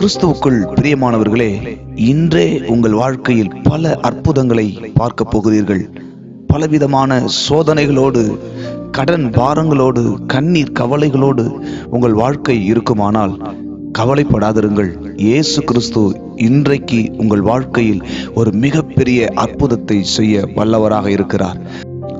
கிறிஸ்துவுக்குள் பிரியமானவர்களே இன்றே உங்கள் வாழ்க்கையில் பல அற்புதங்களை பார்க்க போகிறீர்கள். பலவிதமான சோதனைகளோடு கடன் பாரங்களோடு கண்ணீர் கவலைகளோடு உங்கள் வாழ்க்கை இருக்குமானால் கவலைப்படாதிருங்கள். இயேசு கிறிஸ்து இன்றைக்கு உங்கள் வாழ்க்கையில் ஒரு மிகப்பெரிய அற்புதத்தை செய்ய வல்லவராக இருக்கிறார்.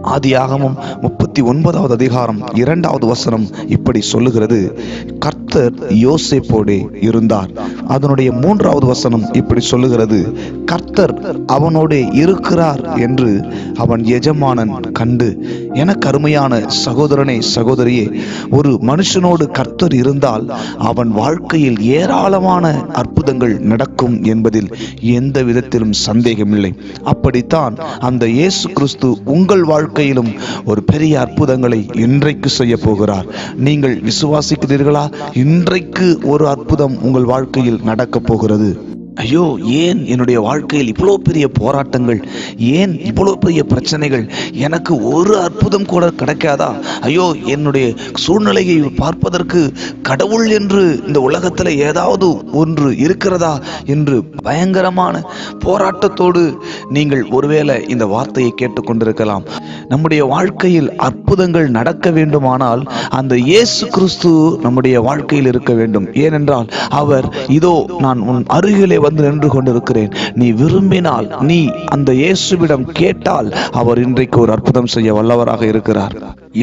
ஆதியாகமும் முப்பத்தி ஒன்பதாவது அதிகாரம் இரண்டாவது வசனம் இப்படி சொல்லுகிறது. கர்த்தர் யோசிப்போடு இருந்தார். அதனுடைய மூன்றாவது வசனம் இப்படி சொல்லுகிறது. கர்த்தர் அவனோடே இருக்கிறார் என்று அவன் எஜமானன் கண்டு. எனக்கு அருமையான சகோதரனே சகோதரியே ஒரு மனுஷனோடு கர்த்தர் இருந்தால் அவன் வாழ்க்கையில் ஏராளமான அற்புதங்கள் நடக்கும் என்பதில் எந்த விதத்திலும் சந்தேகமில்லை. அப்படித்தான் அந்த இயேசு கிறிஸ்து உங்கள் வாழ்க்கையிலும் ஒரு பெரிய அற்புதங்களை இன்றைக்கு செய்ய போகிறார் நீங்கள் விசுவாசிக்கிறீர்களா? இன்றைக்கு ஒரு அற்புதம் உங்கள் வாழ்க்கையில் நடக்கப் போகிறது. ஐயோ ஏன் என்னுடைய வாழ்க்கையில் இவ்வளோ பெரிய போராட்டங்கள்? ஏன் இவ்வளோ பெரிய பிரச்சனைகள்? எனக்கு ஒரு அற்புதம் கூட கிடைக்காதா? ஐயோ என்னுடைய சூழ்நிலையை பார்ப்பதற்கு கடவுள் என்று இந்த உலகத்தில் ஏதாவது ஒன்று இருக்கிறதா என்று பயங்கரமான போராட்டத்தோடு நீங்கள் ஒருவேளை இந்த வார்த்தையை கேட்டுக்கொண்டிருக்கலாம். நம்முடைய வாழ்க்கையில் அற்புதங்கள் நடக்க வேண்டுமானால் அந்த இயேசு கிறிஸ்து நம்முடைய வாழ்க்கையில் இருக்க வேண்டும். ஏனென்றால் அவர் இதோ நான் உன் அருகிலே வந்து நின்று கொண்டிருக்கிறேன். நீ விரும்பினால் நீ அந்த இயேசுவிடம் கேட்டால் அவர் இன்றைக்கு ஒரு அற்புதம் செய்ய வல்லவராக இருக்கிறார்.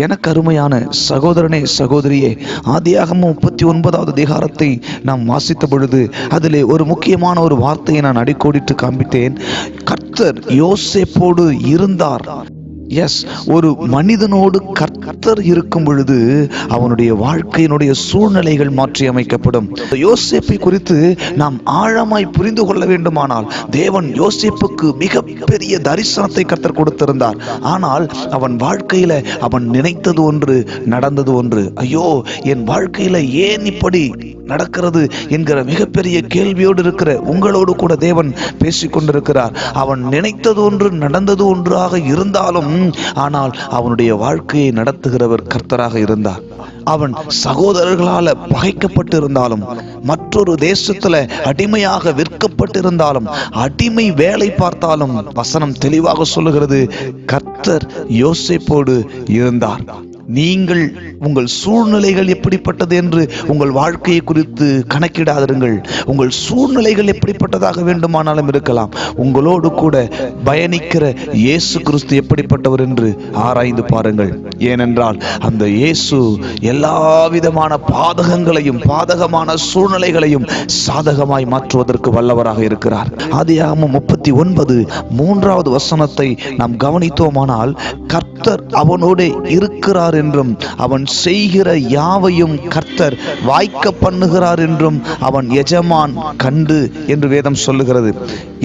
எனக்கு அருமையான சகோதரனே சகோதரியே ஆதியாகமம் முப்பத்தி ஒன்பதாவது அதிகாரத்தை நாம் வாசித்த பொழுது அதிலே ஒரு முக்கியமான ஒரு வார்த்தையை நான் அடிக்கோடிட்டு காண்பித்தேன். கர்த்தர் யோசேப்போடு இருந்தார். எஸ் ஒரு மனிதனோடு கர்த்தர் இருக்கும் பொழுது அவனுடைய வாழ்க்கையினுடைய சூழ்நிலைகள் மாற்றி அமைக்கப்படும். யோசிப்பை குறித்து நாம் ஆழமாய் புரிந்து கொள்ள வேண்டுமானால் தேவன் யோசிப்புக்கு மிக பெரிய தரிசனத்தை கர்த்தர் கொடுத்திருந்தார். ஆனால் அவன் வாழ்க்கையில அவன் நினைத்தது ஒன்று நடந்தது ஒன்று. ஐயோ என் வாழ்க்கையில ஏன் இப்படி நடக்கிறது என்கிற மிகப்பெரிய கேள்வியோடு இருக்கிற உங்களோடு கூட தேவன் பேசிக் கொண்டிருக்கிறார் அவன் நினைத்தது ஒன்று நடந்தது ஒன்றாக இருந்தாலும் ஆனால் அவனுடைய வாழ்க்கையை நடத்துகிறவர் கர்த்தராக இருந்தார். அவன் சகோதரர்களால பகைக்கப்பட்டிருந்தாலும் மற்றொரு தேசத்துல அடிமையாக விற்கப்பட்டிருந்தாலும் அடிமை வேலை பார்த்தாலும் வசனம் தெளிவாக சொல்லுகிறது கர்த்தர் யோசிப்போடு இருந்தார். நீங்கள் உங்கள் சூழ்நிலைகள் எப்படிப்பட்டது என்று உங்கள் வாழ்க்கையை குறித்து கணக்கிடாதிருங்கள். உங்கள் சூழ்நிலைகள் எப்படிப்பட்டதாக வேண்டுமானாலும் இருக்கலாம். உங்களோடு கூட பயணிக்கிற இயேசு கிறிஸ்து எப்படிப்பட்டவர் என்று ஆராய்ந்து பாருங்கள். ஏனென்றால் அந்த இயேசு எல்லா விதமான பாதகங்களையும் பாதகமான சூழ்நிலைகளையும் சாதகமாய் மாற்றுவதற்கு வல்லவராக இருக்கிறார். ஆதியாகமம் முப்பத்தி ஒன்பது மூன்றாவது வசனத்தை நாம் கவனித்தோமானால் கர்த்தர் அவனோடு இருக்கிறார் என்றும் அவன் செய்கிற யாவையும் கர்த்தர் வாய்க்க பண்ணுகிறார் என்றும் அவன் எஜமான் கண்டு என்று வேதம் சொல்லுகிறது.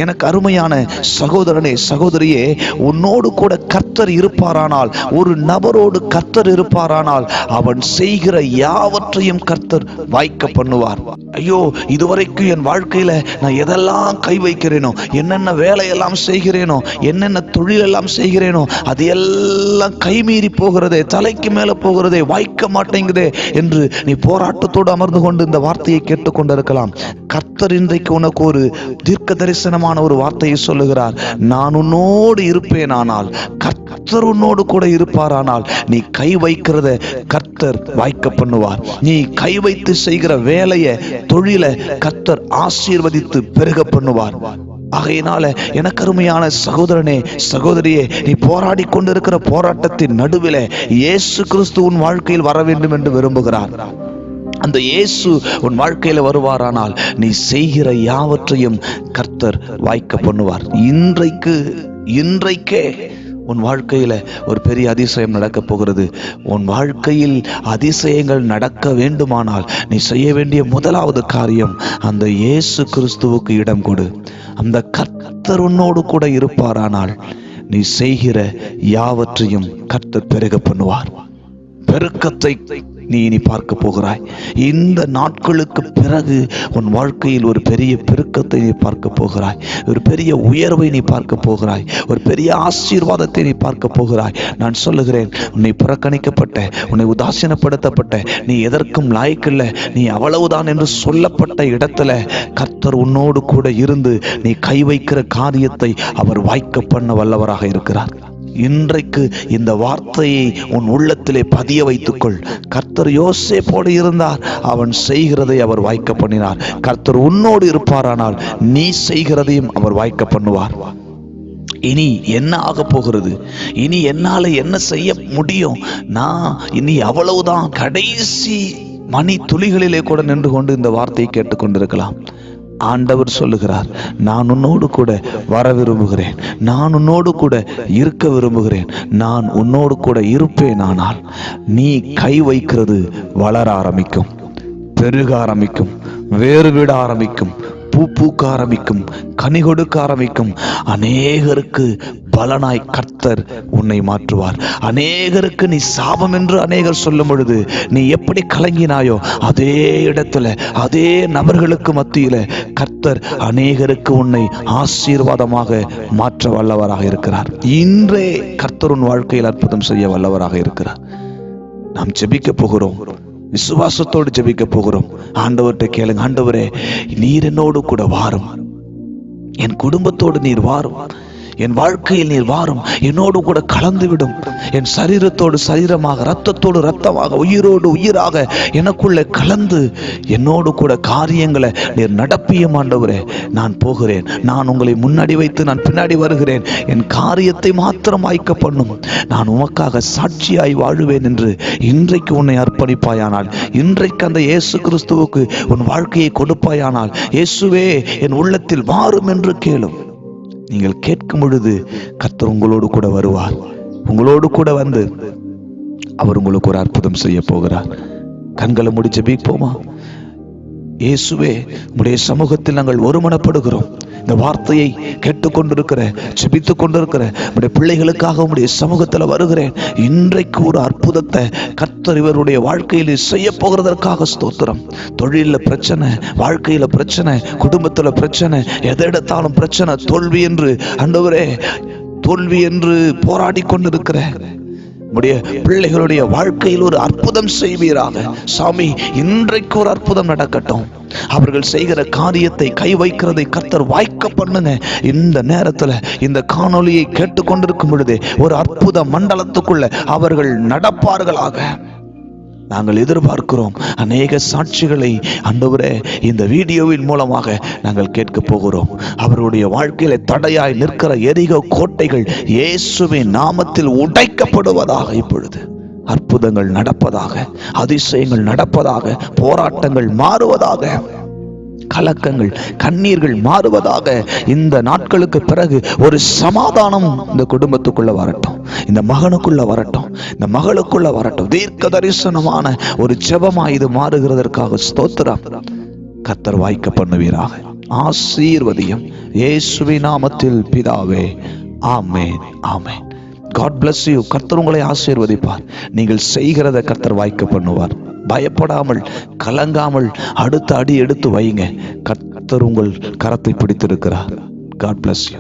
எனக்கு அருமையான சகோதரனே சகோதரியே உன்னோடு கூட கர்த்தர் இருப்பாரானால் ஒரு நபரோடு கர்த்தர் இருப்பாரானால் அவன் செய்கிற யாவற்றையும் கர்த்தர் வாய்க்க பண்ணுவார். ஐயோ இதுவரைக்கும் என் வாழ்க்கையில நான் எதெல்லாம் கை வைக்கிறேனோ என்னென்ன வேலையெல்லாம் செய்கிறேனோ என்னென்ன தொழிலெல்லாம் செய்கிறேனோ அது எல்லாம் கைமீறி போகிறதே தலைக்கு மேலே போகிறதே வாய்க்க மாட்டேங்குதே என்று நீ போராட்டத்தோடு அமர்ந்து கொண்டு இந்த வார்த்தையை கேட்டுக்கொண்டிருக்கலாம். கர்த்தர் இன்றைக்கு உனக்கு ஒரு தீர்க்க தரிசனமான ஒரு வார்த்தையை சொல்லுகிறார். நான் உன்னோடு இருப்பேனானால் கர்த்தர் உன்னோடு கூட இருப்பாரானால் நீ கை வைக்கிறத கர்த்தர் வாய்க்க பண்ணுவார். நீ கை வைத்து செய்கிற வேலையை தொழிலை கர்த்தர் ஆசீர்வதித்து பெருக பண்ணுவார். ஆகையினால எனக்கு அருமையான சகோதரனே சகோதரியே நீ போராடி கொண்டிருக்கிற போராட்டத்தின் நடுவில் இயேசு கிறிஸ்து உன் வாழ்க்கையில் வர வேண்டும் என்று விரும்புகிறார். அந்த இயேசு உன் வாழ்க்கையில வருவாரானால் நீ செய்கிற யாவற்றையும் கர்த்தர் வாய்க்க பண்ணுவார். இன்றைக்கு இன்றைக்கே உன் வாழ்க்கையில ஒரு பெரிய அதிசயம் நடக்கப் போகிறது. உன் வாழ்க்கையில் அதிசயங்கள் நடக்க வேண்டுமானால் நீ செய்ய வேண்டிய முதலாவது காரியம் அந்த இயேசு கிறிஸ்துவுக்கு இடம் கொடு. அந்த கர்த்தர் உன்னோடு கூட இருப்பாரானால் நீ செய்கிற யாவற்றையும் கர்த்தர் பெருக பண்ணுவார். பெருக்கத்தை நீ இனி பார்க்க போகிறாய். இந்த நாட்களுக்கு பிறகு உன் வாழ்க்கையில் ஒரு பெரிய பெருக்கத்தை நீ பார்க்க போகிறாய். ஒரு பெரிய உயர்வை நீ பார்க்க போகிறாய். ஒரு பெரிய ஆசீர்வாதத்தை நீ பார்க்க போகிறாய். நான் சொல்லுகிறேன் உன்னை புறக்கணிக்கப்பட்ட உன்னை உதாசீனப்படுத்தப்பட்ட நீ எதற்கும் லாய்க்கில்லை நீ அவ்வளவுதான் என்று சொல்லப்பட்ட இடத்துல கர்த்தர் உன்னோடு கூட இருந்து நீ கை வைக்கிற காரியத்தை அவர் வாய்க்க பண்ண வல்லவராக இருக்கிறார். இன்றைக்கு இந்த வார்த்தையை உன் உள்ளத்திலே பதிய வைத்துக்கொள். கர்த்தர் யோசேப்போடு இருந்தார். அவன் செய்கிறதை அவர் வாய்க்க பண்ணினார். கர்த்தர் உன்னோடு இருப்பாரானால் நீ செய்கிறதையும் அவர் வாய்க்க பண்ணுவார். இனி என்ன ஆக போகிறது? இனி என்னால என்ன செய்ய முடியும்? நான் இனி அவ்வளவுதான். கடைசி மணி துளிகளிலே கூட நின்று கொண்டு இந்த வார்த்தையை கேட்டுக்கொண்டிருக்கலாம். ஆண்டவர் சொல்லுகிறார் நான் உன்னோடு கூட வர விரும்புகிறேன். நான் உன்னோடு கூட இருக்க விரும்புகிறேன். நான் உன்னோடு கூட இருப்பேன் ஆனால் நீ கை வைக்கிறது வளர ஆரம்பிக்கும் பெருக ஆரம்பிக்கும் வேறு விட ஆரம்பிக்கும். பூ பூக்க ஆரம்பிக்கும் கனி கொடுக்க ஆரம்பிக்கும். அநேகருக்கு பலனாய் கர்த்தர் உன்னை மாற்றுவார். அநேகருக்கு நீ சாபம் என்று அநேகர் சொல்லும் பொழுது நீ எப்படி கலங்கினாயோ அதே இடத்துல அதே நபர்களுக்கு மத்தியில கர்த்தர் அநேகருக்கு உன்னை ஆசீர்வாதமாக மாற்ற வல்லவராக இருக்கிறார். இன்றே கர்த்தர் உன் வாழ்க்கையில் அற்புதம் செய்ய வல்லவராக இருக்கிறார். நாம் ஜெபிக்க போகிறோம். விசுவாசத்தோடு ஜெபிக்க போகிறோம். ஆண்டவர்கிட்ட கேளுங்க ஆண்டவரே நீர் என்னோடு கூட வாரும். என் குடும்பத்தோடு நீர் வாரும். என் வாழ்க்கையில் நீர் வாரும். என்னோடு கூட கலந்து விடும் என் சரீரத்தோடு சரீரமாக ரத்தத்தோடு ரத்தமாக உயிரோடு உயிராக எனக்குள்ளே கலந்து என்னோடு கூட காரியங்களை நீர் நடப்பியும் ஆண்டவரே நான் போகிறேன். நான் உங்களை முன்னாடி வைத்து நான் பின்னாடி வருகிறேன். என் காரியத்தை மாத்திரம் வாய்க்க பண்ணும். நான் உமக்காக சாட்சியாய் வாழுவேன் என்று இன்றைக்கு உன்னை அர்ப்பணிப்பாயானால் இன்றைக்கு அந்த இயேசு கிறிஸ்துவுக்கு உன் வாழ்க்கையை கொடுப்பாயானால் இயேசுவே என் உள்ளத்தில் வாரும் என்று கேளும். நீங்கள் கேட்கும் பொழுது கத்தர் உங்களோடு கூட வருவார். உங்களோடு கூட வந்து அவர் உங்களுக்கு ஒரு அற்புதம் செய்ய போகிறார். கண்களை முடி பீப்போமா இயேசுவே உடைய சமூகத்தில் நாங்கள் ஒருமனப்படுகிறோம். இந்த வார்த்தையை கேட்டுக்கொண்டிருக்கிற ஜெபித்து கொண்டிருக்கிற உடைய பிள்ளைகளுக்காக உடைய சமூகத்தில் வருகிறேன். இன்றைக்கு ஒரு அற்புதத்தை கர்த்தர் இவருடைய வாழ்க்கையில் செய்ய போகிறதற்காக ஸ்தோத்திரம். தொழிலில் பிரச்சனை வாழ்க்கையில் பிரச்சனை குடும்பத்தில் பிரச்சனை எதை எடுத்தாலும் பிரச்சனை தோல்வி என்று அண்டவரே தோல்வி என்று போராடி கொண்டிருக்கிற உடைய பிள்ளைகளுடைய வாழ்க்கையில் ஒரு அற்புதம் செய்வீராக. சாமி இன்றைக்கு ஒரு அற்புதம் நடக்கட்டும். அவர்கள் செய்கிற காரியத்தை கை வைக்கிறதை கர்த்தர் வாய்க்க பண்ணுங்க. இந்த நேரத்துல இந்த காணொளியை கேட்டுக்கொண்டிருக்கும் பொழுதே ஒரு அற்புத மண்டலத்துக்குள்ள அவர்கள் நடப்பார்களாக. நாங்கள் எதிர்பார்க்கிறோம். அநேக சாட்சிகளை அன்றுவரே இந்த வீடியோவின் மூலமாக நாங்கள் கேட்க போகிறோம். அவருடைய வாழ்க்கையில தடையாய் நிற்கிற எரிகோ கோட்டைகள் இயேசுவின் நாமத்தில் உடைக்கப்படுவதாக இப்பொழுது அற்புதங்கள் நடப்பதாக அதிசயங்கள் நடப்பதாக போராட்டங்கள் மாறுவதாக கலக்கங்கள் கண்ணீர்கள் மாறுவதாக இந்த நாட்களுக்கு பிறகு ஒரு சமாதானம் இந்த குடும்பத்துக்குள்ள வரட்டும். இந்த மகனுக்குள்ள வரட்டும். இந்த மகளுக்குள்ள வரட்டும். தீர்க்க தரிசனமான ஒரு ஜெபமா இது மாறுகிறதற்காக ஸ்தோத்திரம். கத்தர் வாய்க்க பண்ணுவீராக. ஆசீர்வதியம் இயேசுவி நாமத்தில் பிதாவே. ஆமேன். ஆமேன். காட் பிளஸ் யூ கர்த்தர் உங்களை ஆசீர்வதிப்பார். நீங்கள் செய்கிறத கர்த்தர் வாய்க்க பண்ணுவார். பயப்படாமல் கலங்காமல் அடுத்த அடி எடுத்து வைங்க கத்தர் உங்கள் கரத்தை பிடித்திருக்கிறார். God bless you